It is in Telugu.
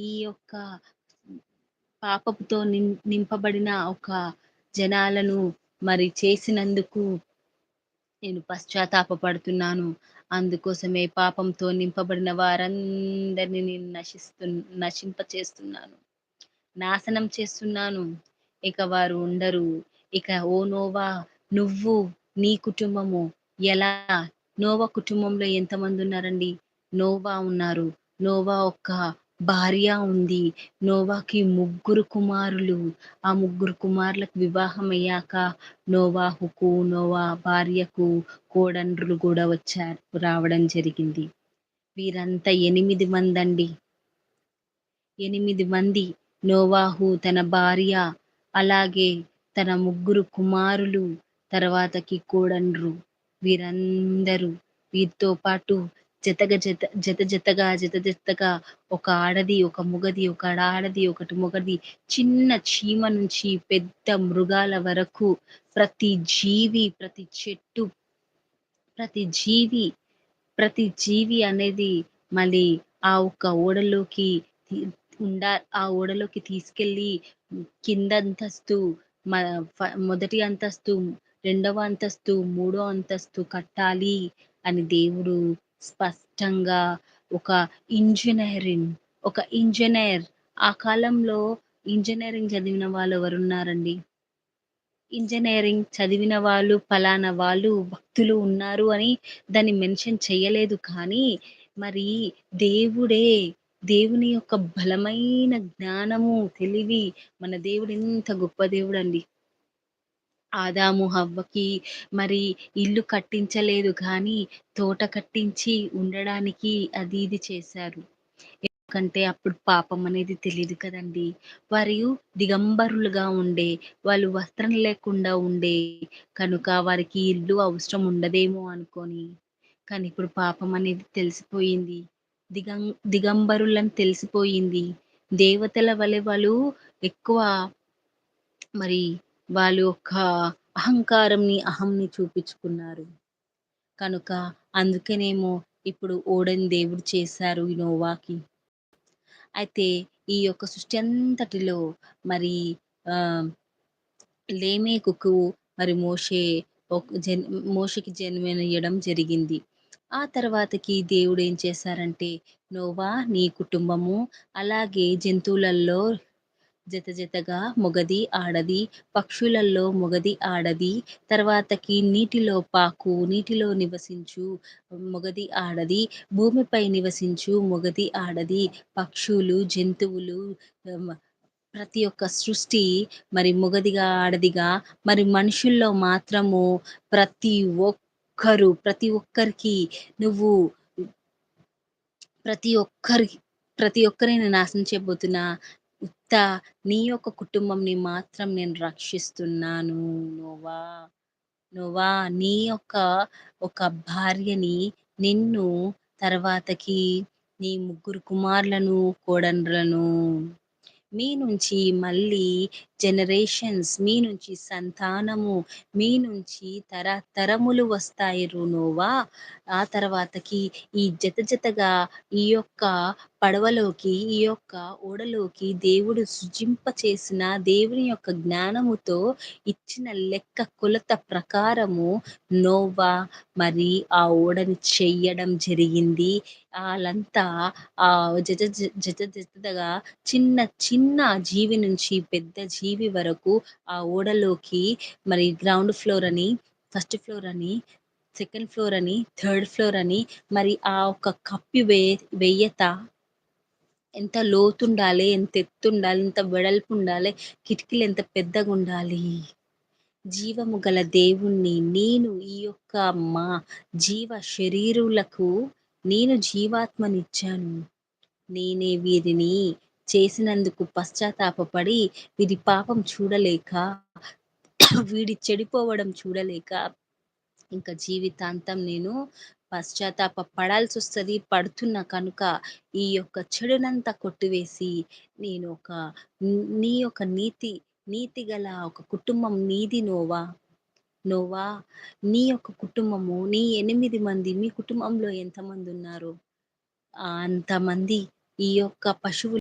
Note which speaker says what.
Speaker 1: ఈ యొక్క పాపపుతో నిం నింపబడిన ఒక జనాలను మరి చేసినందుకు నేను పశ్చాత్తాపపడుతున్నాను. అందుకోసమే పాపంతో నింపబడిన వారందరినీ నేను నశిస్తు నశింప చేస్తున్నాను నాశనం చేస్తున్నాను. ఇక వారు ఉండరు. ఇక ఓ నోవా నువ్వు నీ కుటుంబము ఎలా? నోవా కుటుంబంలో ఎంతమంది ఉన్నారండి? నోవా ఉన్నారు. నోవా ఒక్క భార్య ఉంది. నోవాకి ముగ్గురు కుమారులు. ఆ ముగ్గురు కుమారులకు వివాహం అయ్యాక నోవాహుకు నోవా భార్యకు కోడండ్రులు కూడా వచ్చారు రావడం జరిగింది. వీరంతా ఎనిమిది మంది అండి ఎనిమిది మంది. నోవాహు తన భార్య అలాగే తన ముగ్గురు కుమారులు తర్వాతకి కోడండ్రు వీరందరూ వీరితో పాటు జతగా జత జత జతగా జత జతగా ఒక ఆడది ఒక మొగది ఒక ఆడది ఒకటి మొగది చిన్న చీమ నుంచి పెద్ద మృగాల వరకు ప్రతి జీవి ప్రతి చెట్టు ప్రతి జీవి ప్రతి జీవి అనేది మళ్ళీ ఆ ఒక్క ఓడలోకి ఉండా ఆ ఓడలోకి తీసుకెళ్ళి కింద అంతస్తు మొదటి అంతస్తు రెండవ అంతస్తు మూడో అంతస్తు కట్టాలి అని దేవుడు స్పష్టంగా ఒక ఇంజనీరింగ్ ఒక ఇంజనీర్. ఆ కాలంలో ఇంజనీరింగ్ చదివిన వాళ్ళు ఎవరున్నారండి? ఇంజనీరింగ్ చదివిన వాళ్ళు ఫలానా వాళ్ళు భక్తులు ఉన్నారు అని దాన్ని మెన్షన్ చేయలేదు కానీ మరి దేవుడే దేవుని యొక్క బలమైన జ్ఞానము తెలివి మన దేవుడు ఎంత గొప్ప దేవుడు అండి ఆదాము హవ్వకి మరి ఇల్లు కట్టించలేదు కానీ తోట కట్టించి ఉండడానికి అది ఇది చేశారు. ఎందుకంటే అప్పుడు పాపం అనేది తెలియదు కదండి. వారు దిగంబరులుగా ఉండే వాళ్ళు వస్త్రం లేకుండా ఉండే కనుక వారికి ఇల్లు అవసరం ఉండదేమో అనుకొని. కానీ ఇప్పుడు పాపం అనేది తెలిసిపోయింది. దిగం దిగంబరులని తెలిసిపోయింది. దేవతల వలె వాళ్ళు ఎక్కువ మరి వాళ్ళు ఒక అహంకారంని అహంని చూపించుకున్నారు. కనుక అందుకనేమో ఇప్పుడు ఓడని దేవుడు చేశారు ఈ నోవాకి. అయితే ఈ యొక్క సృష్టి అంతటిలో మరి ఆ లేమేకుకు మరి మోషే జన్ మోషకి జన్మనియడం జరిగింది. ఆ తర్వాతకి దేవుడు ఏం చేశారంటే నోవా నీ కుటుంబము అలాగే జంతువులలో జత జతగా మొగది ఆడది పక్షులలో మొగది ఆడది తర్వాతకి నీటిలో పాకు నీటిలో నివసించు మొగది ఆడది భూమిపై నివసించు మొగది ఆడది పక్షులు జంతువులు ప్రతి ఒక్క సృష్టి మరి మొగదిగా ఆడదిగా మరి మనుషుల్లో మాత్రము ప్రతి ఒక్కరు ప్రతి ఒక్కరికి నువ్వు ప్రతి ఒక్కరి ప్రతి ఒక్కరిని నాశనం చేయబోతున్నా ఉత్త నీ యొక్క కుటుంబంని మాత్రం నేను రక్షిస్తున్నాను నోవా. నోవా నీ యొక్క ఒక భార్యని నిన్ను తర్వాతకి నీ ముగ్గురు కుమారులను కోడండ్రలను మీ నుంచి మళ్ళీ జనరేషన్స్ మీ నుంచి సంతానము మీ నుంచి తరతరములు వస్తాయి రునోవా ఆ తర్వాతకి ఈ జత జతగా ఈ యొక్క పడవలోకి ఈ యొక్క ఓడలోకి దేవుడు సృజింప చేసిన దేవుని యొక్క జ్ఞానముతో ఇచ్చిన లెక్క కొలత ప్రకారము నోవా మరి ఆ ఓడని చెయ్యడం జరిగింది. వాళ్ళంతా ఆ జత జత జతగా చిన్న చిన్న జీవి నుంచి పెద్ద జీవి వరకు ఆ ఓడలోకి మరి గ్రౌండ్ ఫ్లోర్ అని ఫస్ట్ ఫ్లోర్ అని సెకండ్ ఫ్లోర్ అని థర్డ్ ఫ్లోర్ అని మరి ఆ ఒక కప్పి వే వెయ్యత ఎంత లోతుండాలి ఎంత ఎత్తుండాలి ఎంత వెడల్పు ఉండాలి కిటికీలు ఎంత పెద్దగా ఉండాలి. జీవము గల దేవుణ్ణి నేను ఈ యొక్క మా జీవ శరీరులకు నేను జీవాత్మనిచ్చాను. నేనే వీరిని చేసినందుకు పశ్చాత్తాపడి వీరి పాపం చూడలేక వీడి చెడిపోవడం చూడలేక ఇంకా జీవితాంతం నేను పశ్చాత్తాప పడాల్సి వస్తుంది పడుతున్నా కనుక ఈ యొక్క చెడునంతా కొట్టివేసి నేను ఒక నీ యొక్క నీతి నీతి గల ఒక కుటుంబం నీది నోవా. నోవా నీ యొక్క కుటుంబము నీ ఎనిమిది మంది మీ కుటుంబంలో ఎంతమంది ఉన్నారు? అంతమంది ఈ యొక్క పశువులు